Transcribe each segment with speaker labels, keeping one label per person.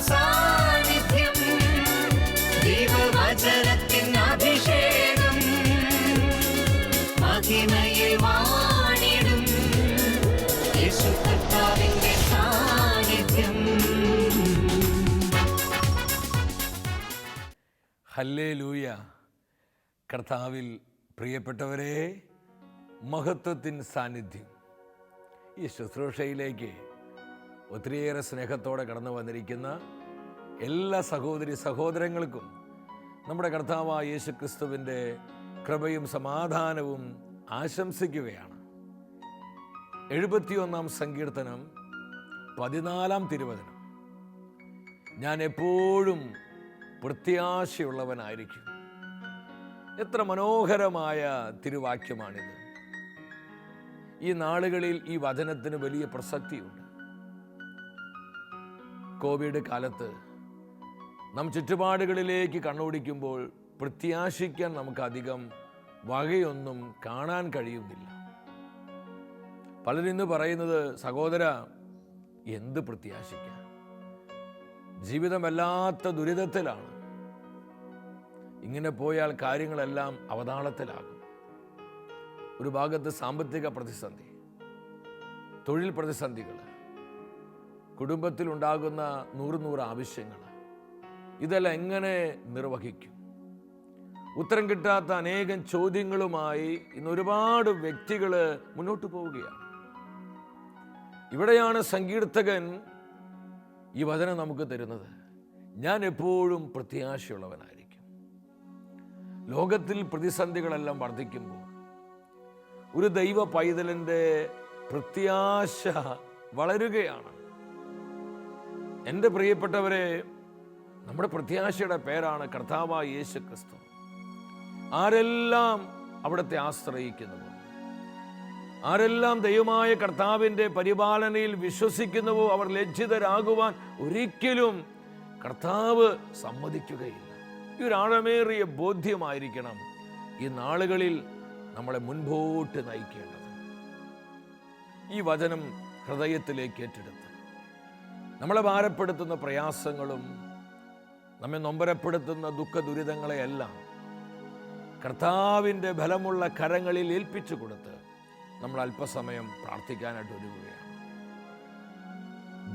Speaker 1: സാന്നിധ്യം. അഭിഷേകം. യേശു
Speaker 2: ഹല്ലേ ലൂയ കർത്താവിൽ പ്രിയപ്പെട്ടവരെ മഹത്വത്തിൻ സാന്നിധ്യം. ഈ ശുശ്രൂഷയിലേക്ക് ഒത്തിരിയേറെ സ്നേഹത്തോടെ കടന്നു വന്നിരിക്കുന്ന എല്ലാ സഹോദരി സഹോദരങ്ങൾക്കും നമ്മുടെ കർത്താവായ യേശു ക്രിസ്തുവിന്റെ കൃപയും സമാധാനവും ആശംസിക്കുകയാണ്. എഴുപത്തിയൊന്നാം സങ്കീർത്തനം പതിനാലാം തിരുവചനം. ഞാൻ എപ്പോഴും പ്രത്യാശയുള്ളവനായിരിക്കും. എത്ര മനോഹരമായ തിരുവാക്യമാണിത്. ഈ നാളുകളിൽ ഈ വചനത്തിന് വലിയ പ്രസക്തിയുണ്ട്. കോവിഡ് കാലത്ത് നാം ചുറ്റുപാടുകളിലേക്ക് കണ്ണോടിക്കുമ്പോൾ പ്രത്യാശിക്കാൻ നമുക്കധികം വകയൊന്നും കാണാൻ കഴിയുന്നില്ല. പലരിന്ന് പറയുന്നത് സഹോദര എന്ത് പ്രത്യാശിക്കാം ജീവിതം വല്ലാത്ത ദുരിതത്തിലാണ്. ഇങ്ങനെ പോയാൽ കാര്യങ്ങളെല്ലാം അവതാളത്തിലാകും. ഒരു ഭാഗത്ത് സാമ്പത്തിക പ്രതിസന്ധി തൊഴിൽ പ്രതിസന്ധികൾ കുടുംബത്തിൽ ഉണ്ടാകുന്ന നൂറ് നൂറ് ആവശ്യങ്ങൾ. ഇതെല്ലാം എങ്ങനെ നിർവഹിക്കും? ഉത്തരം കിട്ടാത്ത അനേകം ചോദ്യങ്ങളുമായി ഇന്ന് ഒരുപാട് വ്യക്തികൾ മുന്നോട്ട് പോവുകയാണ്. ഇവിടെയാണ് സങ്കീർത്തകൻ ഈ വചനം നമുക്ക് തരുന്നത്. ഞാൻ എപ്പോഴും പ്രത്യാശയുള്ളവനായിരിക്കും. ലോകത്തിൽ പ്രതിസന്ധികളെല്ലാം വർദ്ധിക്കുമ്പോൾ ഒരു ദൈവ പൈതലിന്റെ പ്രത്യാശ വളരുകയാണ്. എന്റെ പ്രിയപ്പെട്ടവരെ നമ്മുടെ പ്രത്യാശയുടെ പേരാണ് കർത്താവായ യേശു ക്രിസ്തു ആരെല്ലാം അവിടുത്തെ ആശ്രയിക്കുന്നുവോ? ആരെല്ലാം ദൈവമായ കർത്താവിന്റെ പരിപാലനയിൽ വിശ്വസിക്കുന്നുവോ? അവർ ലജ്ജിതരാകുവാൻ ഒരിക്കലും കർത്താവ് സമ്മതിക്കുകയില്ല. ഈ ഒരു ആഴമേറിയ ബോധ്യമായിരിക്കണം ഈ നാളുകളിൽ നമ്മളെ മുൻപോട്ട് നയിക്കേണ്ടത്. ഈ വചനം ഹൃദയത്തിലേക്ക് ഏറ്റെടുത്ത് നമ്മളെ ഭാരപ്പെടുത്തുന്ന പ്രയാസങ്ങളും നമ്മെ നൊമ്പരപ്പെടുത്തുന്ന ദുഃഖ ദുരിതങ്ങളെയെല്ലാം കർത്താവിന്റെ ബലമുള്ള കരങ്ങളിൽ ഏൽപ്പിച്ചു കൊടുത്ത് നമ്മൾ അല്പസമയം പ്രാർത്ഥിക്കാനായിട്ട് ഒരുങ്ങുകയാണ്.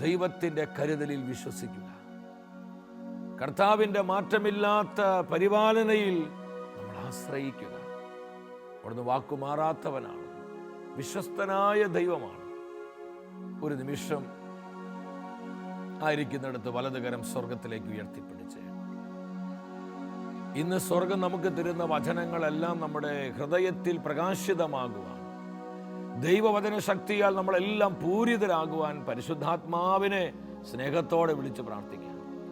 Speaker 2: ദൈവത്തിന്റെ കരുതലിൽ വിശ്വസിക്കുക. കർത്താവിന്റെ മാറ്റമില്ലാത്ത പരിപാലനയിൽ നമ്മൾ ആശ്രയിക്കുക. അവിടുന്ന് വാക്കുമാറാത്തവനാണ്. വിശ്വസ്തനായ ദൈവമാണ്. ഒരു നിമിഷം ആയിരിക്കുന്നിടത്ത് വലതുകരം സ്വർഗത്തിലേക്ക് ഉയർത്തിപ്പിടിച്ച്. ഇന്ന് സ്വർഗം നമുക്ക് തരുന്ന വചനങ്ങളെല്ലാം നമ്മുടെ ഹൃദയത്തിൽ പ്രകാശിതമാകുവാൻ ദൈവവചന ശക്തിയാൽ നമ്മളെല്ലാം പൂരിതരാകുവാൻ പരിശുദ്ധാത്മാവിനെ സ്നേഹത്തോടെ വിളിച്ച് പ്രാർത്ഥിക്കാം.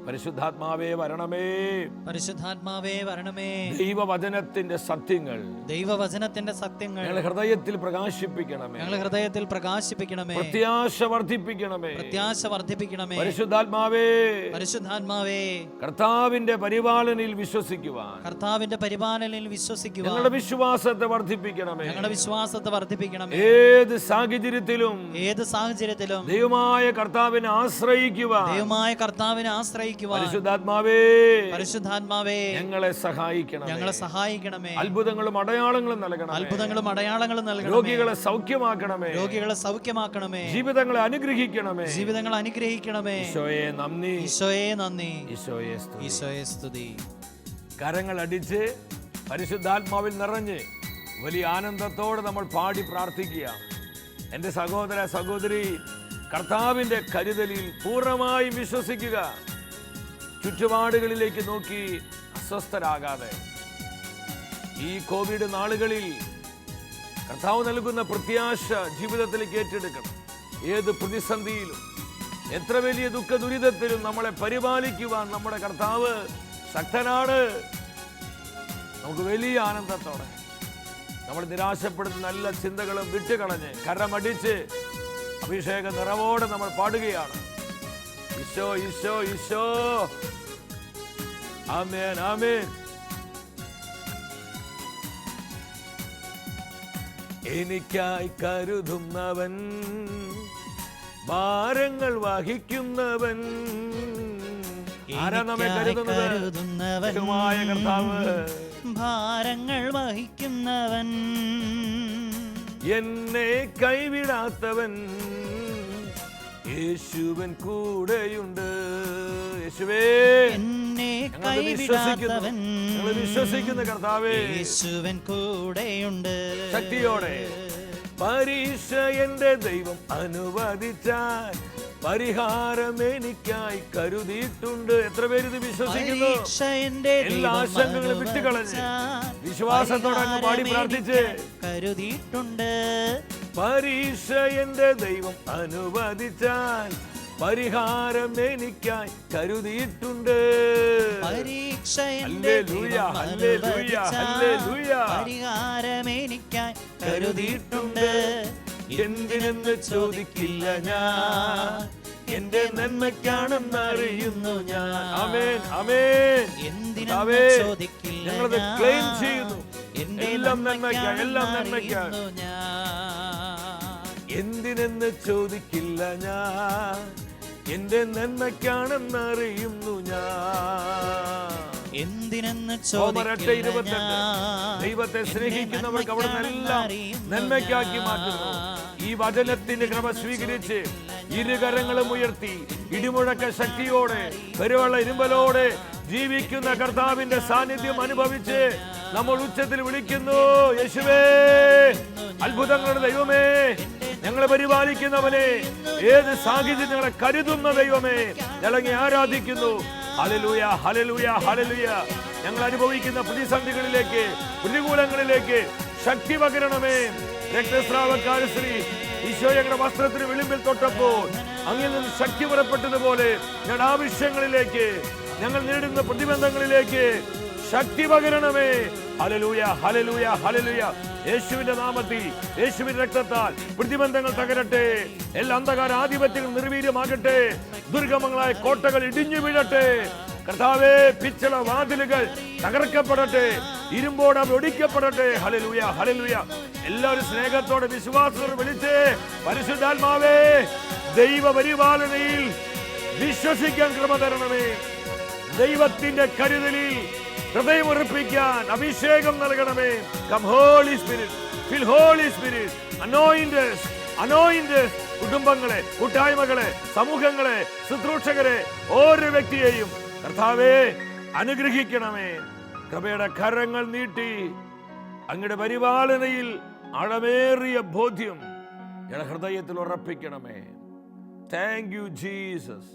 Speaker 2: പരിശുദ്ധാത്മാവേ വരണമേ.
Speaker 3: പരിശുദ്ധാത്മാവേ വരണമേ.
Speaker 2: ദൈവവചനത്തിന്റെ സത്യങ്ങൾ.
Speaker 3: ദൈവവചനത്തിന്റെ സത്യങ്ങൾ.
Speaker 2: ഞങ്ങൾ ഹൃദയത്തിൽ പ്രകാശിപ്പിക്കണമേ.
Speaker 3: ഞങ്ങൾ ഹൃദയത്തിൽ പ്രകാശിപ്പിക്കണമേ.
Speaker 2: പ്രത്യാശ വർദ്ധിപ്പിക്കണമേ.
Speaker 3: പ്രത്യാശ വർദ്ധിപ്പിക്കണമേ.
Speaker 2: പരിശുദ്ധാത്മാവേ.
Speaker 3: പരിശുദ്ധാത്മാവേ.
Speaker 2: കർത്താവിന്റെ പരിപാലനയിൽ വിശ്വസിക്കുവാൻ.
Speaker 3: കർത്താവിന്റെ പരിപാലനയിൽ വിശ്വസിക്കുവാൻ.
Speaker 2: ഞങ്ങളുടെ വിശ്വാസത്തെ വർദ്ധിപ്പിക്കണമേ.
Speaker 3: ഞങ്ങളുടെ വിശ്വാസത്തെ വർദ്ധിപ്പിക്കണമേ.
Speaker 2: ഏത് സാഹചര്യത്തിലും
Speaker 3: ഏത് സാഹചര്യത്തിലും
Speaker 2: ദൈവമായ കർത്താവിനെ ആശ്രയിക്കുവാൻ.
Speaker 3: ദൈവമായ കർത്താവിനെ
Speaker 2: പരിശുദ്ധാത്മാവേ
Speaker 3: പരിശുദ്ധാത്മാവേ
Speaker 2: ഞങ്ങളെ സഹായിക്കണം
Speaker 3: ഞങ്ങളെ സഹായിക്കണമേ.
Speaker 2: അത്ഭുതങ്ങളും അടയാളങ്ങളും നൽകണം
Speaker 3: അത്ഭുതങ്ങളും അടയാളങ്ങളും നൽകണമേ.
Speaker 2: രോഗികളെ സൗഖ്യമാക്കണമേ.
Speaker 3: രോഗികളെ സൗഖ്യമാക്കണമേ.
Speaker 2: ജീവിതങ്ങളെ അനുഗ്രഹിക്കണമേ.
Speaker 3: ജീവിതങ്ങൾ അനുഗ്രഹിക്കണമേ.
Speaker 2: ഈശോയെ നന്ദി.
Speaker 3: ഈശോയെ നന്ദി.
Speaker 2: ഈശോയെ
Speaker 3: ഈശോയെ സ്തുതി.
Speaker 2: കരങ്ങൾ അടിച്ച് പരിശുദ്ധാത്മാവിൽ നിറഞ്ഞ് വലിയ ആനന്ദത്തോടെ നമ്മൾ പാടി പ്രാർത്ഥിക്കുക. എന്റെ സഹോദര സഹോദരി കർത്താവിന്റെ കരുതലിൽ പൂർണമായും വിശ്വസിക്കുക. ചുറ്റുപാടുകളിലേക്ക് നോക്കി അസ്വസ്ഥരാകാതെ. ഈ കോവിഡ് നാളുകളിൽ കർത്താവ് നൽകുന്ന പ്രത്യാശ ജീവിതത്തിലേക്ക് ഏറ്റെടുക്കണം. ഏത് പ്രതിസന്ധിയിലും എത്ര വലിയ ദുഃഖ ദുരിതത്തിലും നമ്മളെ പരിപാലിക്കുവാൻ നമ്മുടെ കർത്താവ് ശക്തനാണ്. നമുക്ക് വലിയ ആനന്ദത്തോടെ നമ്മൾ നിരാശപ്പെടുന്ന നല്ല ചിന്തകളും വിട്ടുകളഞ്ഞ് കരമടിച്ച് അഭിഷേക നിറവോടെ നമ്മൾ പാടുകയാണ്. ഈശോ ഈശോ ഈശോ ആമേൻ ആമേൻ എനിക്കായി കരുതുന്നവൻ ഭാരങ്ങൾ വഹിക്കുന്നവൻ. ആരാ നമ്മെ കരുതുന്നത്? കർത്താവ്.
Speaker 3: ഭാരങ്ങൾ വഹിക്കുന്നവൻ.
Speaker 2: എന്നെ കൈവിടാത്തവൻ. യേശുവൻ കൂടെയുണ്ട്. യേശുവേ.
Speaker 3: എന്നെ
Speaker 2: വിശ്വസിക്കുന്നവൻ വിശ്വസിക്കുന്നു. കർത്താവേ.
Speaker 3: യേശുവൻ കൂടെയുണ്ട്.
Speaker 2: ശക്തിയോടെ. പരീക്ഷ എന്റെ ദൈവം അനുവദിച്ചാൽ പരിഹാരം എനിക്കായി കരുതിയിട്ടുണ്ട്. എത്ര പേര് ഇത് വിശ്വസിക്കുന്നു? എല്ലാ ആശങ്കകളും വിട്ടുകളഞ്ഞ്. വിശ്വാസത്തോടെ അങ്ങ് പാടി പ്രാർത്ഥിച്ച്.
Speaker 3: കരുതിയിട്ടുണ്ട്.
Speaker 2: പരീക്ഷ എന്റെ ദൈവം അനുവദിച്ചാൽ പരിഹാരം എനിക്കായി കരുതിയിട്ടുണ്ട്.
Speaker 3: പരീക്ഷ. പരിഹാരം എനിക്കായി കരുതിയിട്ടുണ്ട്.
Speaker 2: എന്തിനെന്ന് ചോദിക്കില്ല ഞാൻ. എന്റെ നന്മയ്ക്കാണെന്ന് അറിയുന്നു ഞാൻ. ആമേൻ ആമേൻ.
Speaker 3: എന്തിനെന്ന് ചോദിക്കില്ല
Speaker 2: ഞങ്ങളത് ക്ലെയിം ചെയ്യുന്നു. എല്ലാം
Speaker 3: നന്മയ്ക്കാണ്
Speaker 2: എല്ലാം
Speaker 3: നന്മയ്ക്കാണ് ഞാൻ.
Speaker 2: എന്തിനെന്ന് ചോദിക്കില്ല ഞാൻ. എന്റെ നന്മയ്ക്കാണെന്ന് അറിയുന്നു ഞാൻ.
Speaker 3: എന്തിനെന്ന് ചോദിക്കില്ല
Speaker 2: ദൈവത്തെ സ്നേഹിക്കുന്നവർക്ക് അവിടെ എല്ലാം നന്മയ്ക്കാക്കി മാറ്റുന്നു. ഈ വചനത്തിന്റെ ക്രമ സ്വീകരിച്ച് ഇരുകരങ്ങളും ഉയർത്തി ഇടിമുഴക്ക ശക്തിയോടെ പെരുവള്ള ഇരുമ്പലോടെ ജീവിക്കുന്ന കർത്താവിന്റെ സാന്നിധ്യം അനുഭവിച്ച് നമ്മൾ ഉച്ചത്തിൽ വിളിക്കുന്നു യേശുവേ അത്ഭുതങ്ങളുടെ ദൈവമേ ഞങ്ങളെ പരിപാലിക്കുന്നവനെ ഏത് സാഹചര്യം ഞങ്ങളെ കരുതുന്ന ദൈവമേ ഞങ്ങളെ ആരാധിക്കുന്നു. ഹലലൂയ ഹലലൂയ ഹലലൂയ ഞങ്ങൾ അനുഭവിക്കുന്ന പ്രതിസന്ധികളിലേക്ക് പ്രതികൂലങ്ങളിലേക്ക് ശക്തി പകരണമേ. രക്തസ്രാവക്കാരശ്രീ ഈശോ ഞങ്ങളുടെ വസ്ത്രത്തിന് വിളിമ്പിൽ തൊട്ടപ്പോൾ അങ്ങിൽ നിന്ന് ശക്തി പുറപ്പെട്ടതുപോലെ ഞങ്ങളുടെ ആവശ്യങ്ങളിലേക്ക് ഞങ്ങൾ നേരിടുന്ന പ്രതിബന്ധങ്ങളിലേക്ക് ശക്തി പകരണമേ. ഹലലൂയ ഹലലൂയ ഹലലൂയ യേശുവിന്റെ നാമത്തിൽ യേശുവിന്റെ രക്തത്താൽ പ്രതിബന്ധങ്ങൾ തകരട്ടെ. എല്ലാ അന്ധകാര ആധിപത്യങ്ങൾ നിർവീര്യമാകട്ടെ. ദുർഗമങ്ങളായ കോട്ടകൾ ഇടിഞ്ഞു വീഴട്ടെ. കർത്താവേ പിച്ചള വാതിലുകൾ തകർക്കപ്പെടട്ടെ. ഇരുമ്പോട് ഒടിക്കപ്പെടട്ടെ. ഹലലൂയ ഹലലൂയ എല്ലാവരും സ്നേഹത്തോടെ വിശ്വാസത്തോടെ വിളിച്ച് പരിശുദ്ധാത്മാവേ ദൈവ പരിപാലനയിൽ വിശ്വസിക്കാൻ ക്രമ തരണമേ. ദൈവത്തിന്റെ കരുതലിൽ ഹൃദയമുറപ്പിക്കാൻ അഭിഷേകം നൽകണമേ. Come holy spirit fill holy spirit anointers anointers കുടുംബങ്ങളെ കൂട്ടായ്മകളെ സമൂഹങ്ങളെ ശുശ്രൂഷകരെ ഓരോ വ്യക്തിയെയും കർത്താവേ അനുഗ്രഹിക്കണമേ. കൃപയുടെ കരങ്ങൾ നീട്ടി അങ്ങയുടെ പരിപാലനയിൽ അളമേറിയ ബോധ്യം ഞങ്ങളുടെ ഹൃദയത്തിൽ ഉറപ്പിക്കണമേ. താങ്ക് യു ജീസസ്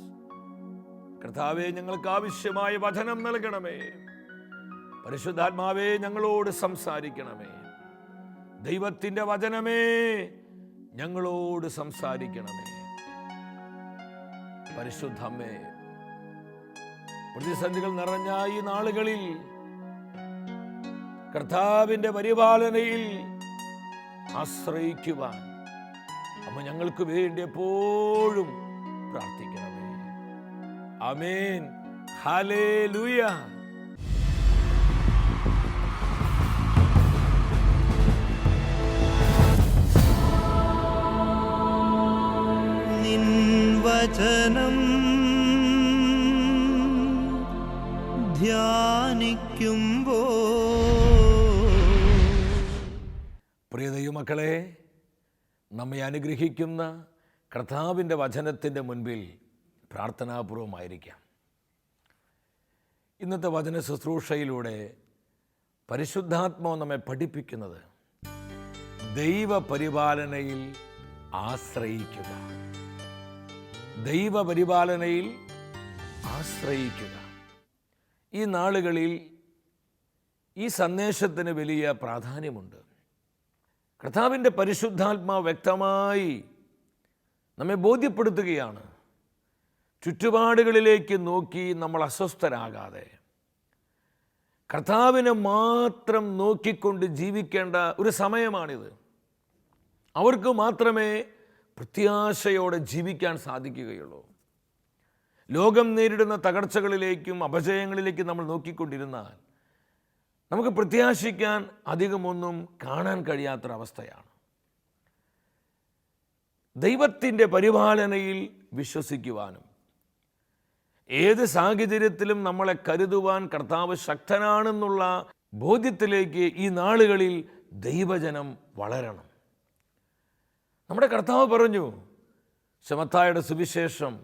Speaker 2: കർത്താവെ ഞങ്ങൾക്ക് ആവശ്യമായ വചനം നൽകണമേ. പരിശുദ്ധാത്മാവേ ഞങ്ങളോട് സംസാരിക്കണമേ. ദൈവത്തിന്റെ വചനമേ ഞങ്ങളോട് സംസാരിക്കണമേ. പരിശുദ്ധമ്മേ പ്രതിസന്ധികൾ നിറഞ്ഞ ഈ നാളുകളിൽ കർത്താവിന്റെ പരിപാലനയിൽ ആശ്രയിക്കുവാൻ അമ്മ ഞങ്ങൾക്ക് വേണ്ടി എപ്പോഴും പ്രാർത്ഥിക്കണമേ. അമേൻ ഹാലേ
Speaker 3: നിൻ വചനം ധ്യാനിക്കുമ്പോ
Speaker 2: പ്രിയ ദൈവമക്കളെ നമ്മെ അനുഗ്രഹിക്കുന്ന കർത്താവിന്റെ വചനത്തിന്റെ മുൻപിൽ പ്രാർത്ഥനാപൂർവമായിരിക്കാം. ഇന്നത്തെ വചന ശുശ്രൂഷയിലൂടെ പരിശുദ്ധാത്മാവ് നമ്മെ പഠിപ്പിക്കുന്നത് ദൈവപരിപാലനയിൽ ആശ്രയിക്കുക. ദൈവപരിപാലനയിൽ ആശ്രയിക്കുക. ഈ നാളുകളിൽ ഈ സന്ദേശത്തിന് വലിയ പ്രാധാന്യമുണ്ട്. കർത്താവിന്റെ പരിശുദ്ധാത്മാവ് വ്യക്തമായി നമ്മെ ബോധ്യപ്പെടുത്തുകയാണ്. ചുറ്റുപാടുകളിലേക്ക് നോക്കി നമ്മൾ അസ്വസ്ഥരാകാതെ. കർത്താവിനെ മാത്രം നോക്കിക്കൊണ്ട് ജീവിക്കേണ്ട ഒരു സമയമാണിത്. അവർക്ക് മാത്രമേ പ്രത്യാശയോടെ ജീവിക്കാൻ സാധിക്കുകയുള്ളൂ. ലോകം നേരിടുന്ന തകർച്ചകളിലേക്കും അപജയങ്ങളിലേക്കും നമ്മൾ നോക്കിക്കൊണ്ടിരുന്നാൽ നമുക്ക് പ്രത്യാശിക്കാൻ അധികമൊന്നും കാണാൻ കഴിയാത്തൊരവസ്ഥയാണ്. ദൈവത്തിന്റെ പരിപാലനയിൽ വിശ്വസിക്കുവാനും ഏത് സാഹചര്യത്തിലും നമ്മളെ കരുതുവാൻ കർത്താവ് ശക്തനാണെന്നുള്ള ബോധ്യത്തിലേക്ക് ഈ നാളുകളിൽ ദൈവജനം വളരണം. നമ്മുടെ കർത്താവ് പറഞ്ഞു ശമത്തായുടെ സുവിശേഷം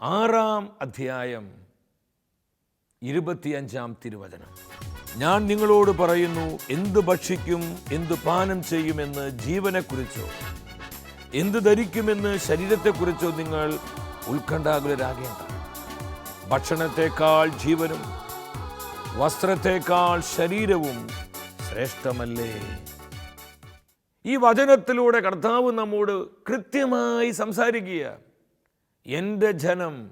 Speaker 2: ആറാം അധ്യായം ഇരുപത്തിയഞ്ചാം തിരുവചനം. ഞാൻ നിങ്ങളോട് പറയുന്നു എന്ത് ഭക്ഷിക്കും എന്ത് പാനം ചെയ്യുമെന്ന് ജീവനെക്കുറിച്ചോ എന്ത് ധരിക്കുമെന്ന് ശരീരത്തെക്കുറിച്ചോ നിങ്ങൾ ഉത്കണ്ഠാകുലരാകേണ്ട ഭക്ഷണത്തെക്കാൾ ജീവനും വസ്ത്രത്തെക്കാൾ ശരീരവും ശ്രേഷ്ഠമല്ലേ? ഈ വചനത്തിലൂടെ കർത്താവ് നമ്മോട് കൃത്യമായി സംസാരിക്കുക എന്റെ ജനം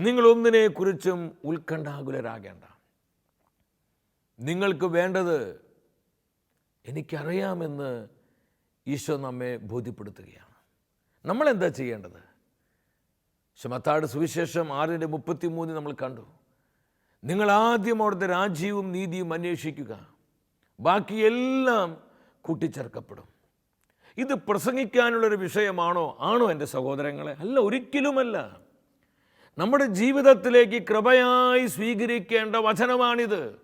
Speaker 2: നിങ്ങളൊന്നിനെക്കുറിച്ചും ഉത്കണ്ഠാകുലരാകേണ്ട. നിങ്ങൾക്ക് വേണ്ടത് എനിക്കറിയാമെന്ന് ഈശോ നമ്മെ ബോധ്യപ്പെടുത്തുകയാണ്. നമ്മൾ എന്താ ചെയ്യേണ്ടത്? ശമത്താട് സുവിശേഷം ആറിന്റെ മുപ്പത്തി മൂന്ന് നമ്മൾ കണ്ടു. നിങ്ങൾ ആദ്യം അവിടുത്തെ രാജ്യവും നീതിയും അന്വേഷിക്കുക. ബാക്കിയെല്ലാം കൂട്ടിച്ചേർക്കപ്പെടും. ഇത് പ്രസംഗിക്കാനുള്ളൊരു വിഷയമാണോ? ആണോ എന്റെ സഹോദരങ്ങളെ? അല്ല ഒരിക്കലുമല്ല. നമ്മുടെ ജീവിതത്തിലേക്ക് കൃപയായി സ്വീകരിക്കേണ്ട വചനമാണിത്.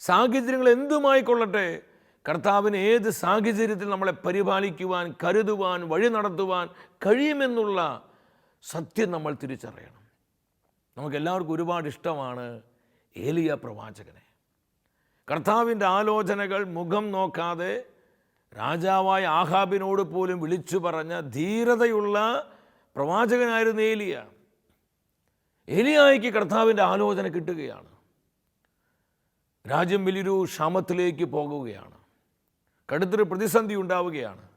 Speaker 2: സാഹചര്യങ്ങൾ എന്തുമായിക്കൊള്ളട്ടെ കർത്താവിന് ഏത് സാഹചര്യത്തിൽ നമ്മളെ പരിപാലിക്കുവാൻ കരുതുവാൻ വഴി നടത്തുവാൻ കഴിയുമെന്നുള്ള സത്യം നമ്മൾ തിരിച്ചറിയണം. നമുക്കെല്ലാവർക്കും ഒരുപാട് ഇഷ്ടമാണ് ഏലിയ പ്രവാചകനെ. കർത്താവിന്റെ ആലോചനകൾ മുഖം നോക്കാതെ രാജാവായ ആഹാബിനോട് പോലും വിളിച്ചു പറഞ്ഞ ധീരതയുള്ള പ്രവാചകനായിരുന്നു ഏലിയ. ഏലിയായിക്ക് കർത്താവിന്റെ ആലോചന കിട്ടുകയാണ്. രാജ്യം വലിയൊരു ക്ഷാമത്തിലേക്ക് പോകുകയാണ്. കടുത്തൊരു പ്രതിസന്ധി ഉണ്ടാവുകയാണ്.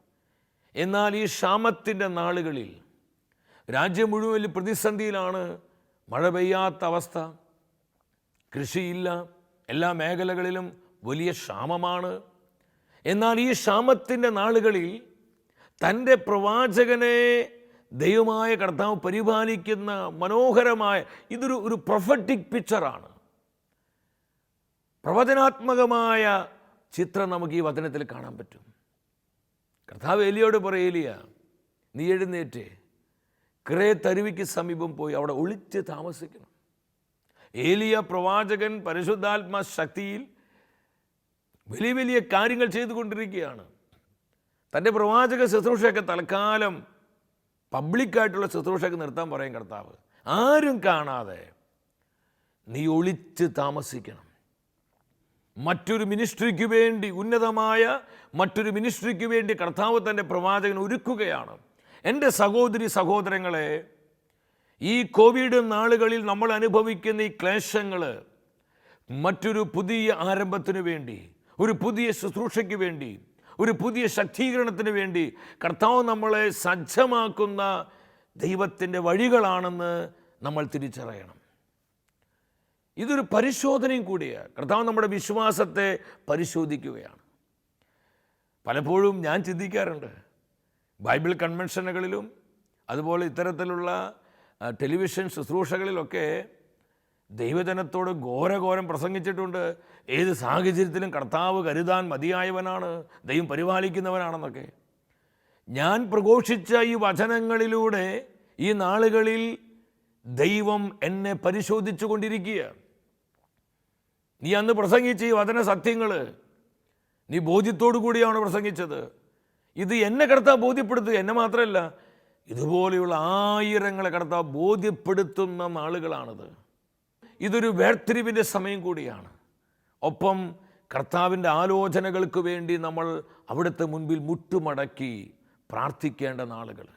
Speaker 2: എന്നാൽ ഈ ക്ഷാമത്തിന്റെ നാളുകളിൽ രാജ്യം മുഴുവൻ പ്രതിസന്ധിയിലാണ്. മഴ പെയ്യാത്ത അവസ്ഥ. കൃഷിയില്ല. എല്ലാ മേഖലകളിലും വലിയ ക്ഷാമമാണ്. എന്നാൽ ഈ ക്ഷാമത്തിന്റെ നാളുകളിൽ തന്റെ പ്രവാചകനെ ദൈവമായ കർത്താവ് പരിപാലിക്കുന്ന മനോഹരമായ ഇതൊരു ഒരു പ്രൊഫറ്റിക് പിക്ചറാണ് പ്രവചനാത്മകമായ ചിത്രം നമുക്ക് ഈ വചനത്തിൽ കാണാൻ പറ്റും. കർത്താവ് എലിയോട് പറയലിയ നീ എഴുന്നേറ്റ്. ക്രേ തരുവിക്ക് സമീപം പോയി അവിടെ ഒളിച്ച് താമസിക്കണം. ഏലിയ പ്രവാചകൻ പരിശുദ്ധാത്മാ ശക്തിയിൽ വലിയ വലിയ കാര്യങ്ങൾ ചെയ്തുകൊണ്ടിരിക്കുകയാണ്. തന്റെ പ്രവാചക ശുശ്രൂഷയൊക്കെ തൽക്കാലം പബ്ലിക്കായിട്ടുള്ള ശുശ്രൂഷയൊക്കെ നിർത്താൻ പറയും കർത്താവ്. ആരും കാണാതെ നീ ഒളിച്ച് താമസിക്കണം. മറ്റൊരു മിനിസ്ട്രിക്ക് വേണ്ടി ഉന്നതമായ മറ്റൊരു മിനിസ്ട്രിക്ക് വേണ്ടി കർത്താവ് തന്റെ പ്രവാചകൻ ഒരുക്കുകയാണ്. എന്റെ സഹോദരി സഹോദരങ്ങളെ ഈ കോവിഡ് നാളുകളിൽ നമ്മൾ അനുഭവിക്കുന്ന ഈ ക്ലേശങ്ങൾ മറ്റൊരു പുതിയ ആരംഭത്തിന് വേണ്ടി ഒരു പുതിയ ശുശ്രൂഷയ്ക്ക് വേണ്ടി ഒരു പുതിയ ശക്തീകരണത്തിന് വേണ്ടി കർത്താവ് നമ്മളെ സജ്ജമാക്കുന്ന ദൈവത്തിന്റെ വഴികളാണെന്ന് നമ്മൾ തിരിച്ചറിയണം. ഇതൊരു പരിശോധനയും കൂടിയാണ് കർത്താവ് നമ്മുടെ വിശ്വാസത്തെ പരിശോധിക്കുകയാണ്. പലപ്പോഴും ഞാൻ ചിന്തിക്കാറുണ്ട്. ബൈബിൾ കൺവെൻഷനുകളിലും അതുപോലെ ഇത്തരത്തിലുള്ള ടെലിവിഷൻ ശുശ്രൂഷകളിലൊക്കെ ദൈവജനത്തോട് ഘോരഘോരം പ്രസംഗിച്ചിട്ടുണ്ട്. ഏത് സാഹചര്യത്തിലും കർത്താവ് കരുതാൻ മതിയായവനാണ് ദൈവം പരിപാലിക്കുന്നവനാണെന്നൊക്കെ. ഞാൻ പ്രഘോഷിച്ച ഈ വചനങ്ങളിലൂടെ ഈ നാളുകളിൽ ദൈവം എന്നെ പരിശോധിച്ചു കൊണ്ടിരിക്കുക നീ അന്ന് പ്രസംഗിച്ച ഈ വചന സത്യങ്ങൾ നീ ബോധ്യത്തോടു കൂടിയാണ് പ്രസംഗിച്ചത്. ഇത് എന്നെ കടത്താൻ ബോധ്യപ്പെടുത്തുക എന്നെ മാത്രമല്ല ഇതുപോലെയുള്ള ആയിരങ്ങളെ കടത്താൻ ബോധ്യപ്പെടുത്തുന്ന നാളുകളാണിത്. ഇതൊരു വേർതിരിവിന്റെ സമയം കൂടിയാണ്. ഒപ്പം കർത്താവിന്റെ ആലോചനകൾക്ക് വേണ്ടി നമ്മൾ അവിടുത്തെ മുൻപിൽ മുട്ടുമടക്കി പ്രാർത്ഥിക്കേണ്ട നാളുകൾ.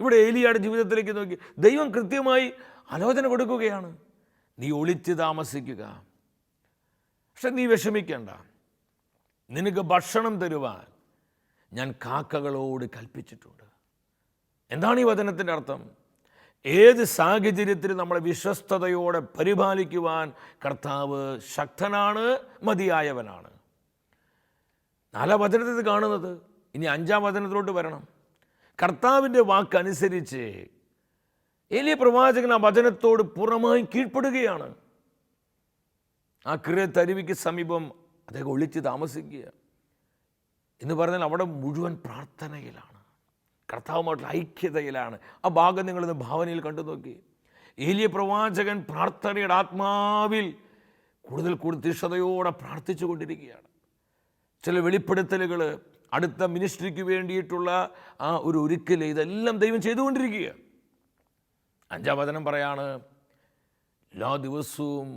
Speaker 2: ഇവിടെ ഏലിയാടെ ജീവിതത്തിലേക്ക് നോക്കി ദൈവം കൃത്യമായി ആലോചന കൊടുക്കുകയാണ്. നീ ഒളിച്ച് താമസിക്കുക. പക്ഷെ നീ വിഷമിക്കേണ്ട. നിനക്ക് ഭക്ഷണം തരുവാൻ ഞാൻ കാക്കകളോട് കൽപ്പിച്ചിട്ടുണ്ട്. എന്താണ് ഈ വചനത്തിന്റെ അർത്ഥം? ഏത് സാഹചര്യത്തിലും നമ്മളെ വിശ്വസ്തയോടെ പരിപാലിക്കുവാൻ കർത്താവ് ശക്തനാണ് മതിയായവനാണ്? നാലാം വചനത്തിൽ കാണുന്നത്. ഇനി അഞ്ചാം വചനത്തിലോട്ട് വരണം. കർത്താവിന്റെ വാക്കനുസരിച്ച് എലിയ പ്രവാചകൻ ആ വചനത്തോട് പൂർണമായി കീഴ്പ്പെടുകയാണ്. ആ ക്രിയ തരുവിക്ക് സമീപം അദ്ദേഹം ഒളിച്ച് താമസിക്കുക എന്ന് പറഞ്ഞാൽ അവിടെ മുഴുവൻ പ്രാർത്ഥനയിലാണ്. കർത്താവുമായിട്ടുള്ള ഐക്യതയിലാണ്. ആ ഭാഗം നിങ്ങളിന്ന് ഭാവനയിൽ കണ്ടു നോക്കി. ഏലിയ പ്രവാചകൻ പ്രാർത്ഥനയുടെ ആത്മാവിൽ കൂടുതൽ കൂടുതൽ തീക്ഷതയോടെ പ്രാർത്ഥിച്ചു കൊണ്ടിരിക്കുകയാണ്. ചില വെളിപ്പെടുത്തലുകൾ അടുത്ത മിനിസ്ട്രിക്ക് വേണ്ടിയിട്ടുള്ള ആ ഒരു ഒരുക്കൽ ഇതെല്ലാം ദൈവം ചെയ്തുകൊണ്ടിരിക്കുക അഞ്ചാം വചനം പറയാണ് എല്ലാ ദിവസവും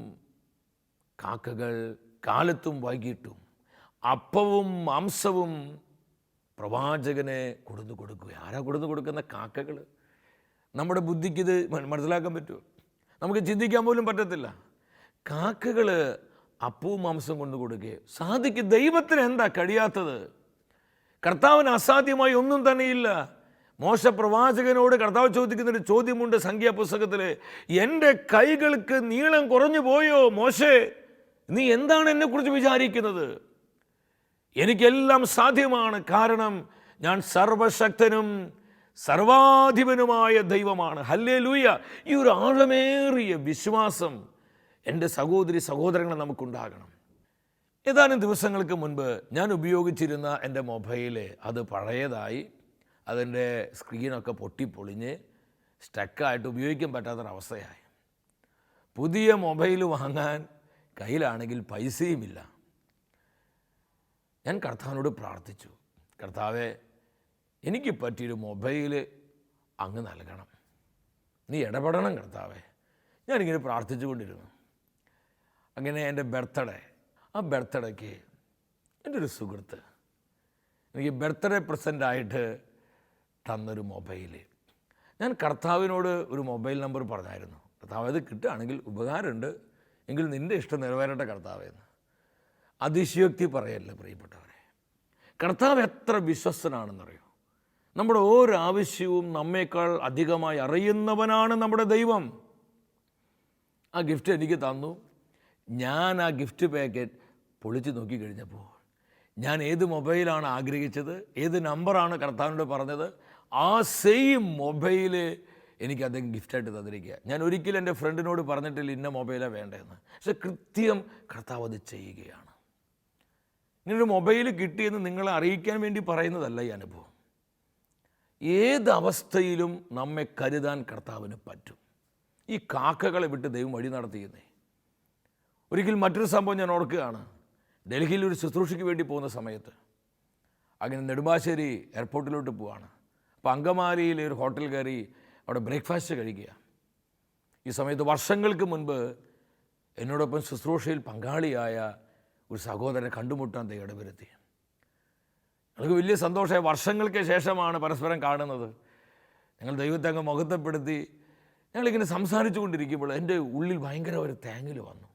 Speaker 2: കാക്കകൾ കാലത്തും വൈകിട്ടും അപ്പവും മാംസവും പ്രവാചകനെ കൊടുത്തു കൊടുക്കുക. ആരാ കൊടുത്തു കൊടുക്കുന്ന കാക്കകൾ? നമ്മുടെ ബുദ്ധിക്കിത് മനസ്സിലാക്കാൻ പറ്റുമോ? നമുക്ക് ചിന്തിക്കാൻ പോലും പറ്റത്തില്ല. കാക്കകൾ അപ്പവും മാംസം കൊണ്ട് കൊടുക്കുക സാധിക്കും ദൈവത്തിന് എന്താ കഴിയാത്തത്? കർത്താവിന് അസാധ്യമായി ഒന്നും തന്നെയില്ല. മോശ പ്രവാചകനോട് കർത്താവ് ചോദിക്കുന്ന ഒരു ചോദ്യമുണ്ട് സംഖ്യാപുസ്തകത്തിൽ എന്റെ കൈകൾക്ക് നീളം കുറഞ്ഞു പോയോ മോശേ? നീ എന്താണ് എന്നെക്കുറിച്ച് വിചാരിക്കുന്നത്? എനിക്കെല്ലാം സാധ്യമാണ്. കാരണം ഞാൻ സർവശക്തനും സർവാധിപനുമായ ദൈവമാണ്. ഹല്ലേ ലൂയ ഈ ഒരു ആഴമേറിയ വിശ്വാസം എന്റെ സഹോദരി സഹോദരങ്ങളെ നമുക്കുണ്ടാകണം. ഏതാനും ദിവസങ്ങൾക്ക് മുൻപ് ഞാൻ ഉപയോഗിച്ചിരുന്ന എന്റെ മൊബൈൽ അത് പഴയതായി. അതിന്റെ സ്ക്രീനൊക്കെ പൊട്ടിപ്പൊളിഞ്ഞ് സ്റ്റക്കായിട്ട് ഉപയോഗിക്കാൻ പറ്റാത്തൊരവസ്ഥയായി. പുതിയ മൊബൈൽ വാങ്ങാൻ കയ്യിലാണെങ്കിൽ പൈസയുമില്ല. ഞാൻ കർത്താവിനോട് പ്രാർത്ഥിച്ചു. കർത്താവെ എനിക്ക് പറ്റിയൊരു മൊബൈൽ അങ്ങ് നൽകണം. നീ ഇടപെടണം കർത്താവെ. ഞാനിങ്ങനെ പ്രാർത്ഥിച്ചുകൊണ്ടിരുന്നു. അങ്ങനെ എന്റെ ബർത്ത്ഡേ ആ ബർത്ത്ഡേക്ക് എന്റെ ഒരു സുഹൃത്ത് എനിക്ക് ബർത്ത്ഡേ പ്രസന്റായിട്ട് തന്നൊരു മൊബൈൽ. ഞാൻ കർത്താവിനോട് ഒരു മൊബൈൽ നമ്പർ പറഞ്ഞായിരുന്നു. കർത്താവ് അത് കിട്ടുകയാണെങ്കിൽ ഉപകാരമുണ്ട്. എങ്കിൽ നിന്റെ ഇഷ്ടം നിറവേറട്ടെ കർത്താവെന്ന് അതിശയോക്തി പറയല്ല പ്രിയപ്പെട്ടവരെ. കർത്താവ് എത്ര വിശ്വസ്തനാണെന്നറിയോ? നമ്മുടെ ഓരോ ആവശ്യവും നമ്മേക്കാൾ അധികമായി അറിയുന്നവനാണ് നമ്മുടെ ദൈവം. ആ ഗിഫ്റ്റ് എനിക്ക് തന്നു. ഞാൻ ആ ഗിഫ്റ്റ് പാക്കറ്റ് പൊളിച്ച് നോക്കിക്കഴിഞ്ഞപ്പോൾ ഞാൻ ഏത് മൊബൈലാണ് ആഗ്രഹിച്ചത് ഏത് നമ്പറാണ് കർത്താവിനോട് പറഞ്ഞത് ആ സെയിം മൊബൈൽ എനിക്ക് അദ്ദേഹം ഗിഫ്റ്റായിട്ട് തന്നിരിക്കുക. ഞാൻ ഒരിക്കലും എന്റെ ഫ്രണ്ടിനോട് പറഞ്ഞിട്ടില്ല ഇന്ന മൊബൈലാണ് വേണ്ടതെന്ന്. പക്ഷെ കൃത്യം കർത്താവ് അത് ചെയ്യുകയാണ്. ഇങ്ങനൊരു മൊബൈൽ കിട്ടിയെന്ന് നിങ്ങളെ അറിയിക്കാൻ വേണ്ടി പറയുന്നതല്ല ഈ അനുഭവം. ഏത് അവസ്ഥയിലും നമ്മെ കരുതാൻ കർത്താവിന് പറ്റും. ഈ കാക്കകളെ വിട്ട് ദൈവം വഴി നടത്തിയെന്നേ. ഒരിക്കൽ മറ്റൊരു സംഭവം ഞാൻ ഓർക്കുകയാണ്. ഡൽഹിയിൽ ഒരു ശുശ്രൂഷയ്ക്ക് വേണ്ടി പോകുന്ന സമയത്ത്. അങ്ങനെ നെടുമ്പാശ്ശേരി എയർപോർട്ടിലോട്ട് പോവാണ്. അപ്പോൾ അങ്കമാലിയിലെ ഒരു ഹോട്ടൽ കയറി അവിടെ ബ്രേക്ക്ഫാസ്റ്റ് കഴിക്കുക. ഈ സമയത്ത് വർഷങ്ങൾക്ക് മുൻപ് എന്നോടൊപ്പം ശുശ്രൂഷയിൽ പങ്കാളിയായ ഒരു സഹോദരനെ കണ്ടുമുട്ടാൻ ദൈവം ഇടവരുത്തി. ഞങ്ങൾക്ക് വലിയ സന്തോഷമായി. വർഷങ്ങൾക്ക് ശേഷമാണ് പരസ്പരം കാണുന്നത്. ഞങ്ങൾ ദൈവത്തെ അങ്ങ് മുഖത്തപ്പെടുത്തി ഞങ്ങളിങ്ങനെ സംസാരിച്ചു കൊണ്ടിരിക്കുമ്പോൾ എന്റെ ഉള്ളിൽ ഭയങ്കര ഒരു തേങ്ങൽ വന്നു.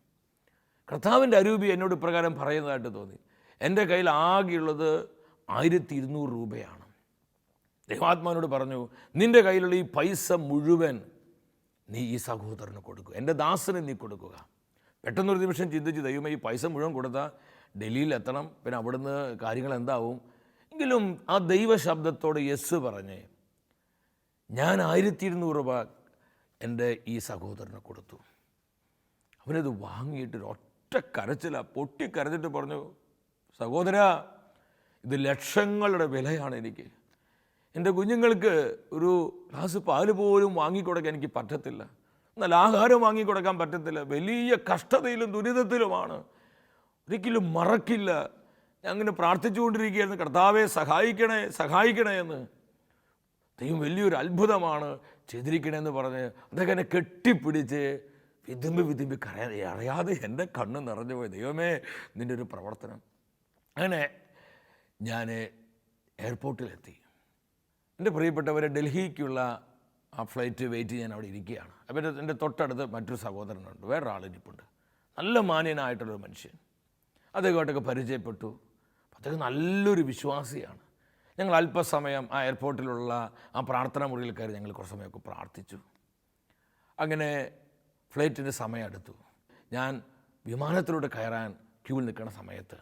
Speaker 2: കർത്താവിന്റെ അരൂപി എന്നോട് ഇപ്രകാരം പറയുന്നതായിട്ട് തോന്നി. എന്റെ കയ്യിൽ ആകെയുള്ളത് ആയിരത്തി ഇരുന്നൂറ് രൂപയാണ്. ദൈവാത്മാവിനോട് പറഞ്ഞു നിന്റെ കയ്യിലുള്ള ഈ പൈസ മുഴുവൻ നീ ഈ സഹോദരന് കൊടുക്കുക എന്റെ ദാസന് നീ കൊടുക്കുക. പെട്ടെന്നൊരു നിമിഷം ചിന്തിച്ച് ദൈവമേ ഈ പൈസ മുഴുവൻ കൊടുത്താൽ ഡൽഹിയിൽ എത്തണം പിന്നെ അവിടുന്ന് കാര്യങ്ങൾ എന്താവും? എങ്കിലും ആ ദൈവ ശബ്ദത്തോട് യെസ് പറഞ്ഞ് ഞാൻ ആയിരത്തി ഇരുന്നൂറ് രൂപ എന്റെ ഈ സഹോദരന് കൊടുത്തു. അവനത് വാങ്ങിയിട്ട് ഒറ്റ കരച്ചില പൊട്ടിക്കരച്ചിട്ട് പറഞ്ഞു സഹോദര ഇത് ലക്ഷങ്ങളുടെ വിലയാണ് എനിക്ക്. എന്റെ കുഞ്ഞുങ്ങൾക്ക് ഒരു ഗ്ലാസ് പാൽ പോലും വാങ്ങിക്കൊടുക്കാൻ എനിക്ക് പറ്റത്തില്ല. എന്നാൽ ആഹാരം വാങ്ങിക്കൊടുക്കാൻ പറ്റത്തില്ല. വലിയ കഷ്ടതയിലും ദുരിതത്തിലുമാണ്. ഒരിക്കലും മറക്കില്ല. അങ്ങനെ പ്രാർത്ഥിച്ചുകൊണ്ടിരിക്കുകയായിരുന്നു. കർത്താവെ സഹായിക്കണേ സഹായിക്കണേ എന്ന്. ദൈവം വലിയൊരു അത്ഭുതമാണ് ചെയ്തിരിക്കണേന്ന് പറഞ്ഞ് അദ്ദേഹം എന്നെ കെട്ടിപ്പിടിച്ച് വിതുമ്പി വിതുമ്പി കരയാതെ അറിയാതെ എന്റെ കണ്ണ് നിറഞ്ഞു പോയി. ദൈവമേ നിന്റെ ഒരു പ്രവർത്തനം. അങ്ങനെ ഞാൻ എയർപോർട്ടിലെത്തി. എന്റെ പ്രിയപ്പെട്ടവരെ ഡൽഹിക്കുള്ള ആ ഫ്ലൈറ്റ് വെയിറ്റ് ചെയ്യാൻ അവിടെ ഇരിക്കുകയാണ്. അപ്പോൾ എന്റെ- തൊട്ടടുത്ത് മറ്റൊരു സഹോദരനുണ്ട്. വേറൊരാളിരിപ്പുണ്ട് നല്ല മാന്യനായിട്ടുള്ളൊരു മനുഷ്യൻ. അദ്ദേഹമായിട്ടൊക്കെ പരിചയപ്പെട്ടു. അദ്ദേഹം നല്ലൊരു വിശ്വാസിയാണ്. ഞങ്ങൾ അല്പസമയം ആ എയർപോർട്ടിലുള്ള ആ പ്രാർത്ഥനാ മുറിയിൽ കയറി ഞങ്ങൾ കുറച്ച് സമയമൊക്കെ പ്രാർത്ഥിച്ചു. അങ്ങനെ ഫ്ലൈറ്റിന്റെ സമയം അടുത്തു. ഞാൻ വിമാനത്തിലൂടെ കയറാൻ ക്യൂവിൽ നിൽക്കുന്ന സമയത്ത്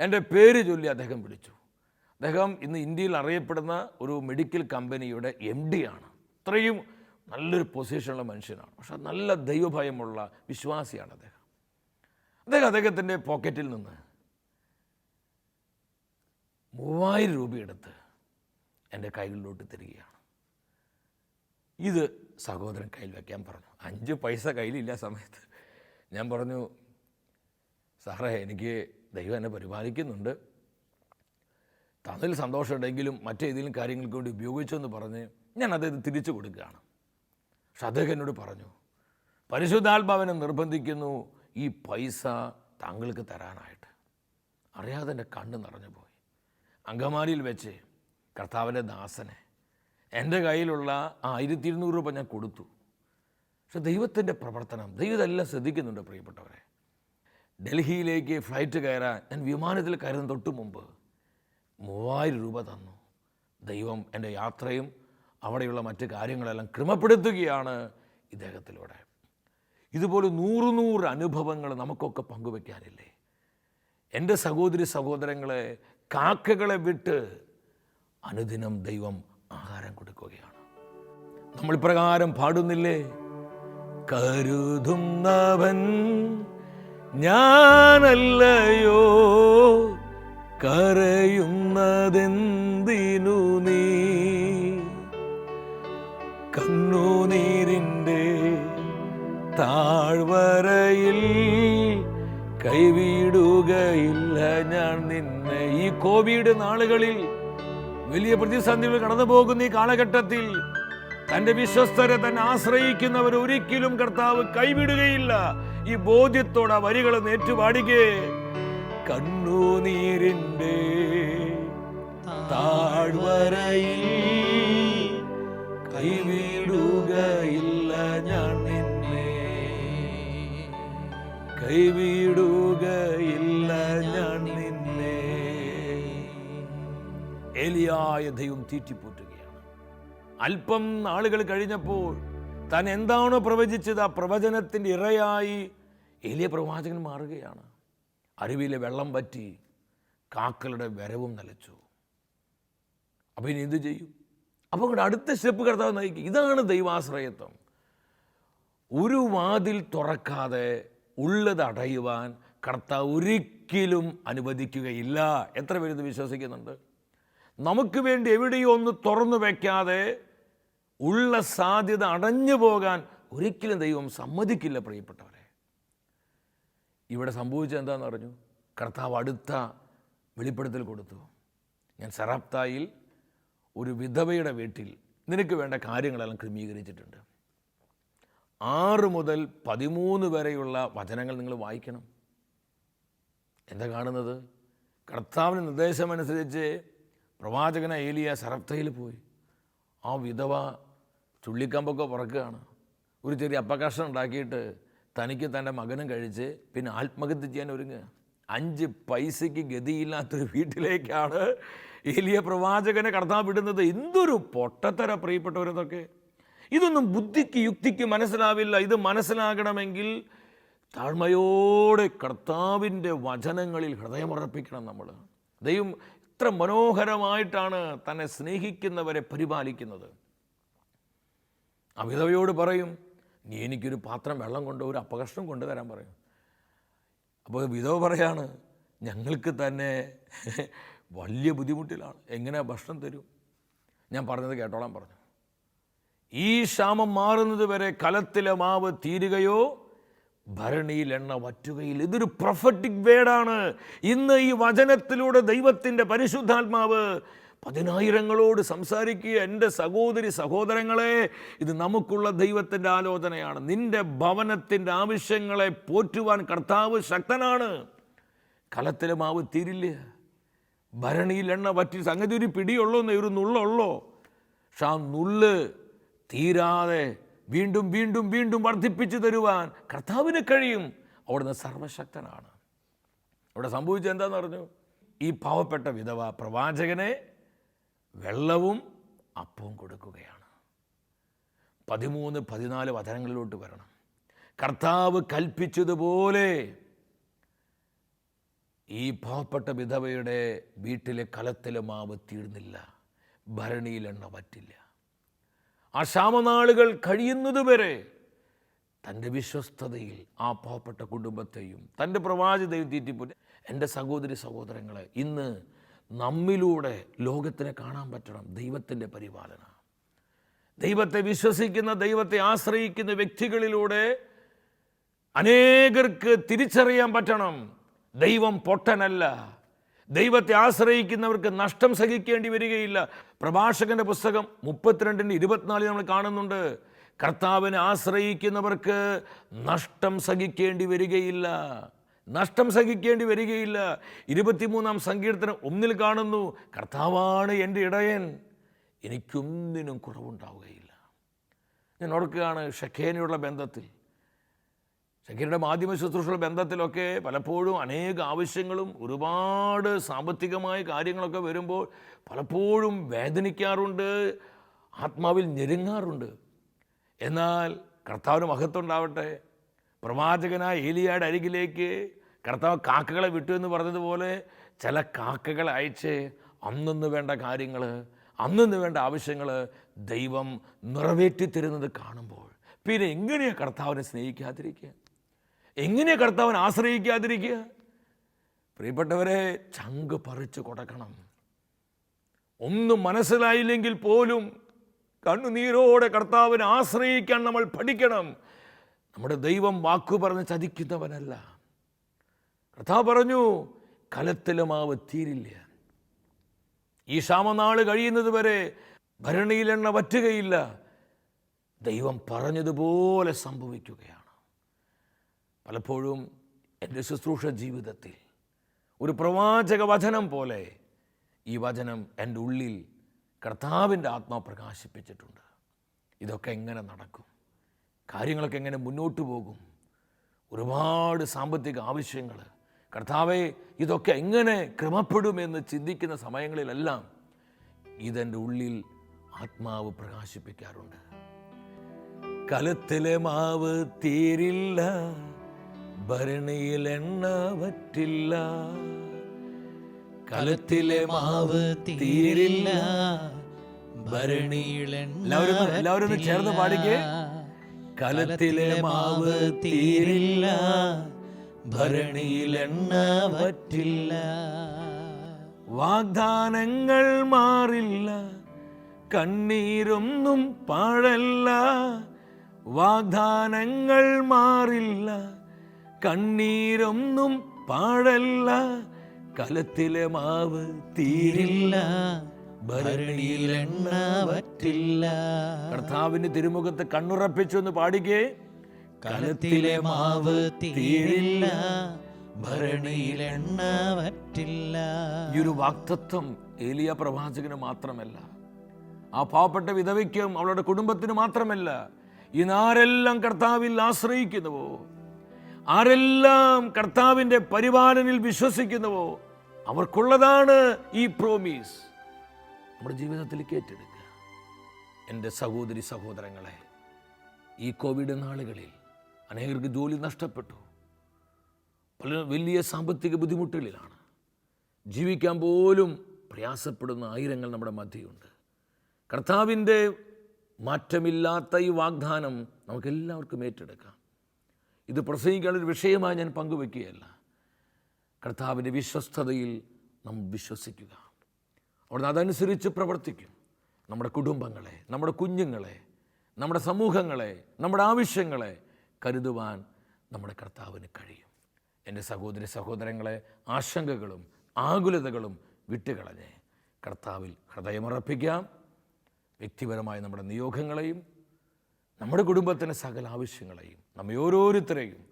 Speaker 2: എന്റെ പേര് ചൊല്ലി അദ്ദേഹം വിളിച്ചു. അദ്ദേഹം ഇന്ന് ഇന്ത്യയിൽ അറിയപ്പെടുന്ന ഒരു മെഡിക്കൽ കമ്പനിയുടെ എം ആണ്. അത്രയും നല്ലൊരു പൊസിഷനുള്ള മനുഷ്യനാണ്. പക്ഷെ നല്ല ദൈവഭയമുള്ള വിശ്വാസിയാണ് അദ്ദേഹം. അദ്ദേഹം അദ്ദേഹത്തിന്റെ പോക്കറ്റിൽ നിന്ന് മൂവായിരം രൂപയെടുത്ത് എന്റെ കൈകളിലോട്ട് തരികയാണ്. ഇത് സഹോദരൻ കയ്യിൽ വയ്ക്കാൻ പറഞ്ഞു. അഞ്ച് പൈസ കയ്യിലില്ല സമയത്ത്. ഞാൻ പറഞ്ഞു സാറേ എനിക്ക് ദൈവം എന്നെ പരിപാലിക്കുന്നുണ്ട്. തന്നിൽ സന്തോഷമുണ്ടെങ്കിലും മറ്റേതെങ്കിലും കാര്യങ്ങൾക്ക് വേണ്ടി ഉപയോഗിച്ചെന്ന് പറഞ്ഞ് ഞാൻ അത് തിരിച്ചു കൊടുക്കുകയാണ്. പക്ഷെ എന്നോട് പറഞ്ഞു പരിശുദ്ധാത്മാവിനെ നിർബന്ധിക്കുന്നു ഈ പൈസ താങ്കൾക്ക് തരാനായിട്ട്. അറിയാതെ എന്റെ കണ്ണ് നിറഞ്ഞു പോയി. അങ്കമാലിയിൽ വെച്ച് കർത്താവിന്റെ ദാസനെ എന്റെ കയ്യിലുള്ള ആ ആയിരത്തി ഇരുന്നൂറ് രൂപ ഞാൻ കൊടുത്തു. പക്ഷെ ദൈവത്തിന്റെ പ്രവർത്തനം ദൈവം ഇതെല്ലാം ശ്രദ്ധിക്കുന്നുണ്ട് പ്രിയപ്പെട്ടവരെ. ഡൽഹിയിലേക്ക് ഫ്ലൈറ്റ് കയറാൻ ഞാൻ വിമാനത്തിൽ കയറുന്ന തൊട്ട് മുമ്പ് മൂവായിരം രൂപ തന്നു. ദൈവം എന്റെ യാത്രയും അവിടെയുള്ള മറ്റ് കാര്യങ്ങളെല്ലാം ക്രമപ്പെടുത്തുകയാണ് ഇദ്ദേഹത്തിലൂടെ. ഇതുപോലെ നൂറ് നൂറ് അനുഭവങ്ങൾ നമുക്കൊക്കെ പങ്കുവെക്കാനില്ലേ? എന്റെ സഹോദരി സഹോദരങ്ങളെ കാക്കകളെ വിട്ട് അനുദിനം ദൈവം ആഹാരം കൊടുക്കുകയാണ്. നമ്മൾ ഇപ്രകാരം പാടുന്നില്ലേ? കരുതുന്നവൻ ഞാനല്ലയോ? കരയുന്നതെന്തിനു നീ? കണ്ണുനീരിന്റെ താഴ്വരയിൽ. കൈവിടുകയില്ല ഞാൻ നിന്നെ. ഈ കോവിഡ് നാളുകളിൽ വലിയ പ്രതിസന്ധികൾ കടന്നു പോകുന്ന ഈ കാലഘട്ടത്തിൽ തന്റെ വിശ്വസ്തരെ തന്നെ ആശ്രയിക്കുന്നവർ ഒരിക്കലും കർത്താവ് കൈവിടുകയില്ല. ഈ ബോധ്യത്തോടെ ആ വരികൾ നേറ്റുപാടുകേ കണ്ണുനീരിന്റെ താഴ്വരയിൽ കൈവിടുകയില്ല ഞാൻ നിന്നെ. കൈവിടുകയില്ല ഞാൻ നിന്നെ. ഏലിയായ ദൈവം തീറ്റിപ്പോറ്റുകയാണ്. അല്പം നാളുകൾ കഴിഞ്ഞപ്പോൾ താൻ എന്താണോ പ്രവചിച്ചത് ആ പ്രവചനത്തിന്റെ ഇറയായി എലിയ പ്രവാചകൻ മാറുകയാണ്. അരുവിയിലെ വെള്ളം പറ്റി കാക്കളുടെ വരവും നിലച്ചു. അപ്പം ഇനി എന്ത് ചെയ്യും? അപ്പോൾ അടുത്ത സ്റ്റെപ്പ് കർത്താവ് നയിക്കും. ഇതാണ് ദൈവാശ്രയത്വം. ഒരു വാതിൽ തുറക്കാതെ ഉള്ളത് അടയുവാൻ കർത്താവ് ഒരിക്കലും അനുവദിക്കുകയില്ല. എത്ര പേര് ഇത് വിശ്വസിക്കുന്നുണ്ട്? നമുക്ക് വേണ്ടി എവിടെയോ ഒന്ന് തുറന്നു വയ്ക്കാതെ ഉള്ള സാധ്യത അടഞ്ഞു പോകാൻ ഒരിക്കലും ദൈവം സമ്മതിക്കില്ല പ്രിയപ്പെട്ടവരെ. ഇവിടെ സംഭവിച്ചത് എന്താണെന്ന് പറഞ്ഞു കർത്താവ് അടുത്ത വെളിപ്പെടുത്തൽ കൊടുത്തു. ഞാൻ സറാപ്തായിൽ ഒരു വിധവയുടെ വീട്ടിൽ നിനക്ക് വേണ്ട കാര്യങ്ങളെല്ലാം ക്രമീകരിച്ചിട്ടുണ്ട്. ആറ് മുതൽ പതിമൂന്ന് വരെയുള്ള വചനങ്ങൾ നിങ്ങൾ വായിക്കണം. എന്താ കാണുന്നത്? കർത്താവിന് നിർദ്ദേശമനുസരിച്ച് പ്രവാചകന ഏലിയ സറപ്തയിൽ പോയി. ആ വിധവ ചുള്ളിക്കമ്പൊക്കെ പുറക്കുകയാണ് ഒരു ചെറിയ അപ്പകർഷം ഉണ്ടാക്കിയിട്ട് തനിക്ക് തന്റെ മകനും കഴിച്ച് പിന്നെ ആത്മഹത്യ ചെയ്യാൻ ഒരുങ്ങുക. അഞ്ച് പൈസയ്ക്ക് ഗതിയില്ലാത്തൊരു വീട്ടിലേക്കാണ് ഏലിയ പ്രവാചകനെ കടത്താൻ വിടുന്നത് എന്തൊരു പൊട്ടത്തര പ്രിയപ്പെട്ടവരതൊക്കെ ഇതൊന്നും ബുദ്ധിക്ക് യുക്തിക്ക് മനസ്സിലാവില്ല. ഇത് മനസ്സിലാകണമെങ്കിൽ താഴ്മയോടെ കർത്താവിന്റെ വചനങ്ങളിൽ ഹൃദയമർപ്പിക്കണം നമ്മൾ. ദൈവം ഇത്ര മനോഹരമായിട്ടാണ് തന്നെ സ്നേഹിക്കുന്നവരെ പരിപാലിക്കുന്നത്. ആ വിധവയോട് പറയും നീ എനിക്കൊരു പാത്രം വെള്ളം കൊണ്ട് ഒരു അപകർഷണം കൊണ്ടുവരാൻ പറയും. അപ്പോൾ വിധവ പറയാണ് ഞങ്ങൾക്ക് തന്നെ വലിയ ബുദ്ധിമുട്ടിലാണ്. എങ്ങനെ ഭക്ഷണം തരും? ഞാൻ പറഞ്ഞത് കേട്ടോളാൻ പറഞ്ഞു. ഈ ക്ഷാമം മാറുന്നത് വരെ കലത്തിലെ മാവ് തീരുകയോ ഭരണിയിൽ എണ്ണ വറ്റുകയിൽ. ഇതൊരു പ്രൊഫറ്റിക് വേഡാണ് ഇന്ന് ഈ വചനത്തിലൂടെ ദൈവത്തിന്റെ പരിശുദ്ധാത്മാവ് പതിനായിരങ്ങളോട് സംസാരിക്കുക. എന്റെ സഹോദരി സഹോദരങ്ങളെ ഇത് നമുക്കുള്ള ദൈവത്തിന്റെ ആലോചനയാണ്. നിന്റെ ഭവനത്തിന്റെ ആവശ്യങ്ങളെ പോറ്റുവാൻ കർത്താവ് ശക്തനാണ്. കലത്തിലെ മാവ് തീരില്ല? ഭരണിയിൽ എണ്ണ പറ്റി സംഗതി ഒരു പിടിയുള്ളോ ഒരു നുള്ളുള്ളോ. പക്ഷെ ആ നുള്ള് തീരാതെ വീണ്ടും വീണ്ടും വീണ്ടും വർദ്ധിപ്പിച്ചു തരുവാൻ കർത്താവിന് കഴിയും. അവിടുന്ന് സർവശക്തനാണ്. അവിടെ സംഭവിച്ചത് എന്താന്ന് പറഞ്ഞു ഈ പാവപ്പെട്ട വിധവ പ്രവാചകനെ വെള്ളവും അപ്പവും കൊടുക്കുകയാണ്. പതിമൂന്ന് പതിനാല് വചനങ്ങളിലോട്ട് വരണം. കർത്താവ് കൽപ്പിച്ചതുപോലെ ഈ പാവപ്പെട്ട വിധവയുടെ വീട്ടിലെ കലത്തിലെ മാവ് തീർന്നില്ല. ഭരണിയിലെണ്ണ പറ്റില്ല. ആ ക്ഷാമനാളുകൾ കഴിയുന്നതുവരെ തന്റെ വിശ്വസ്തതയിൽ ആ പാവപ്പെട്ട കുടുംബത്തെയും തന്റെ പ്രവാചിതയും തീറ്റിപ്പോ എന്റെ സഹോദരി സഹോദരങ്ങളെ ഇന്ന് നമ്മിലൂടെ ലോകത്തിനെ കാണാൻ പറ്റണം ദൈവത്തിന്റെ പരിപാലന. ദൈവത്തെ വിശ്വസിക്കുന്ന ദൈവത്തെ ആശ്രയിക്കുന്ന വ്യക്തികളിലൂടെ അനേകർക്ക് തിരിച്ചറിയാൻ പറ്റണം. ദൈവം പൊട്ടനല്ല. ദൈവത്തെ ആശ്രയിക്കുന്നവർക്ക് നഷ്ടം സഹിക്കേണ്ടി വരികയില്ല. പ്രഭാഷകന്റെ പുസ്തകം മുപ്പത്തിരണ്ടിന്റെ ഇരുപത്തിനാലിൽ നമ്മൾ കാണുന്നുണ്ട്. കർത്താവിനെ ആശ്രയിക്കുന്നവർക്ക് നഷ്ടം സഹിക്കേണ്ടി വരികയില്ല. നഷ്ടം സഹിക്കേണ്ടി വരികയില്ല. ഇരുപത്തിമൂന്നാം സങ്കീർത്തനം ഒന്നിൽ കാണുന്നു കർത്താവാണ് എന്റെ ഇടയൻ. എനിക്കൊന്നിനും കുറവുണ്ടാവുകയില്ല. ഞാൻ ഓർക്കുകയാണ് ഷഖേനയുള്ള ബന്ധത്തിൽ. ഷക്കീരുടെ മാധ്യമ ശുശ്രൂഷയുടെ ബന്ധത്തിലൊക്കെ പലപ്പോഴും അനേക ആവശ്യങ്ങളും ഒരുപാട് സാമ്പത്തികമായ കാര്യങ്ങളൊക്കെ വരുമ്പോൾ പലപ്പോഴും വേദനിക്കാറുണ്ട് ആത്മാവിൽ ഞെരുങ്ങാറുണ്ട്. എന്നാൽ കർത്താവിന് മഹത്വം ഉണ്ടാവട്ടെ പ്രവാചകനായ ഏലിയായുടെ അരികിലേക്ക് കർത്താവ് കാക്കകളെ വിട്ടു എന്ന് പറഞ്ഞതുപോലെ ചില കാക്കകളെ അയച്ച് അന്നന്ന് വേണ്ട കാര്യങ്ങൾ അന്നന്ന് വേണ്ട ആവശ്യങ്ങൾ ദൈവം നിറവേറ്റി തരുന്നത് കാണുമ്പോൾ. പിന്നെ എങ്ങനെയാണ് കർത്താവിനെ സ്നേഹിക്കാതിരിക്കുക? എങ്ങനെയാണ് കർത്താവൻ ആശ്രയിക്കാതിരിക്കുക? പ്രിയപ്പെട്ടവരെ ചങ്ക് പറിച്ചു കൊടുക്കണം. ഒന്നും മനസ്സിലായില്ലെങ്കിൽ പോലും കണ്ണുനീരോടെ കർത്താവിനെ ആശ്രയിക്കാൻ നമ്മൾ പഠിക്കണം. നമ്മുടെ ദൈവം വാക്കു പറഞ്ഞ് ചതിക്കുന്നവനല്ല. കർത്താവ് പറഞ്ഞു കലത്തിലെ തീരില്ല. ഈ ക്ഷാമനാൾ കഴിയുന്നത് വരെ ഭരണിയിലെണ്ണ പറ്റുകയില്ല ദൈവം പറഞ്ഞതുപോലെ സംഭവിക്കുകയാണ്. പലപ്പോഴും എന്റെ ശുശ്രൂഷ ജീവിതത്തിൽ ഒരു പ്രവാചക വചനം പോലെ ഈ വചനം എന്റെ ഉള്ളിൽ കർത്താവിന്റെ ആത്മാ പ്രകാശിപ്പിച്ചിട്ടുണ്ട്. ഇതൊക്കെ എങ്ങനെ നടക്കും? കാര്യങ്ങളൊക്കെ എങ്ങനെ മുന്നോട്ട് പോകും? ഒരുപാട് സാമ്പത്തിക ആവശ്യങ്ങൾ. കർത്താവെ ഇതൊക്കെ എങ്ങനെ ക്രമപ്പെടുമെന്ന് ചിന്തിക്കുന്ന സമയങ്ങളിലെല്ലാം ഇതെന്റെ ഉള്ളിൽ ആത്മാവ് പ്രകാശിപ്പിക്കാറുണ്ട്. കലത്തിലെ മാവ് തീരില്ല. ഭരണിയിൽ എണ്ണ വറ്റില്ല. കലത്തിലെ മാവ് തീരില്ല. എല്ലാവരും എല്ലാവരും ചേർന്ന് പാടിക്കേ. കലത്തിലെ മാവ് തീരില്ല. ഭരണിയിൽ എണ്ണ പറ്റില്ല വാഗ്ദാനങ്ങൾ മാറില്ല. കണ്ണീരൊന്നും പാഴല്ല. വാഗ്ദാനങ്ങൾ മാറില്ല. കണ്ണീരൊന്നും പാടല്ല. കലത്തിലെ മാവ് തീരില്ല. ഭരണിയിൽ എണ്ണ വറ്റില്ല. കർത്താവിന്റെ തിരുമുഖത്ത് കണ്ണുറപ്പിച്ചു എന്ന് പാടിക്കേ.
Speaker 3: കലത്തിലെ മാവ് തീരില്ല. ഭരണിയിൽ
Speaker 2: ഈ ഒരു വാക്തത്വം ഏലിയ പ്രവാചകന് മാത്രമല്ല. ആ പാവപ്പെട്ട വിധവയ്ക്കും അവളുടെ കുടുംബത്തിന് മാത്രമല്ല. ഇന്നാരെല്ലാം കർത്താവിൽ ആശ്രയിക്കുന്നുവോ? ആരെല്ലാം കർത്താവിന്റെ പരിപാലനിൽ വിശ്വസിക്കുന്നുവോ അവർക്കുള്ളതാണ് ഈ പ്രോമീസ് നമ്മുടെ ജീവിതത്തിലേക്ക് ഏറ്റെടുക്കുക. എന്റെ സഹോദരി സഹോദരങ്ങളെ ഈ കോവിഡ് നാളുകളിൽ അനേകർക്ക് ജോലി നഷ്ടപ്പെട്ടു. പല വലിയ സാമ്പത്തിക ബുദ്ധിമുട്ടുകളിലാണ്. ജീവിക്കാൻ പോലും പ്രയാസപ്പെടുന്ന ആയിരങ്ങൾ നമ്മുടെ മധ്യയുണ്ട്. കർത്താവിന്റെ മാറ്റമില്ലാത്ത ഈ വാഗ്ദാനം നമുക്കെല്ലാവർക്കും ഏറ്റെടുക്കാം. ഇത് പ്രസംഗിക്കാനൊരു വിഷയമായി ഞാൻ പങ്കുവെക്കുകയല്ല. കർത്താവിന്റെ വിശ്വസ്തതയിൽ നാം വിശ്വസിക്കുക. അവിടുന്ന് അതനുസരിച്ച് പ്രവർത്തിക്കും. നമ്മുടെ കുടുംബങ്ങളെ നമ്മുടെ കുഞ്ഞുങ്ങളെ നമ്മുടെ സമൂഹങ്ങളെ നമ്മുടെ ആവശ്യങ്ങളെ കരുതുവാൻ നമ്മുടെ കർത്താവിന് കഴിയും. എന്റെ സഹോദരി സഹോദരങ്ങളെ ആശങ്കകളും ആകുലതകളും വിട്ടുകളഞ്ഞ് കർത്താവിൽ ഹൃദയമർപ്പിക്കാം വ്യക്തിപരമായ നമ്മുടെ നിയോഗങ്ങളെയും നമ്മുടെ കുടുംബത്തിന്റെ സകല ആവശ്യങ്ങളെയും നമ്മെ ഓരോരുത്തരെയും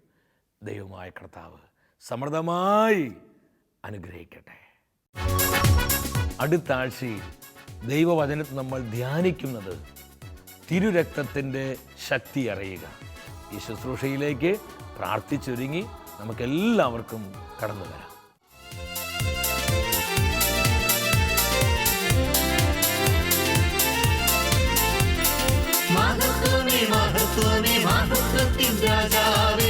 Speaker 2: ദൈവമായ കർത്താവ് സമൃദ്ധമായി അനുഗ്രഹിക്കട്ടെ. അടുത്ത ആഴ്ചയിൽ ദൈവവചനത്തിൽ നമ്മൾ ധ്യാനിക്കുന്നത് തിരുരക്തത്തിന്റെ ശക്തി അറിയുക. ഈ ശുശ്രൂഷയിലേക്ക് പ്രാർത്ഥിച്ചൊരുങ്ങി നമുക്കെല്ലാവർക്കും കടന്നു വരാം.
Speaker 1: മഹത്വത്തിൻ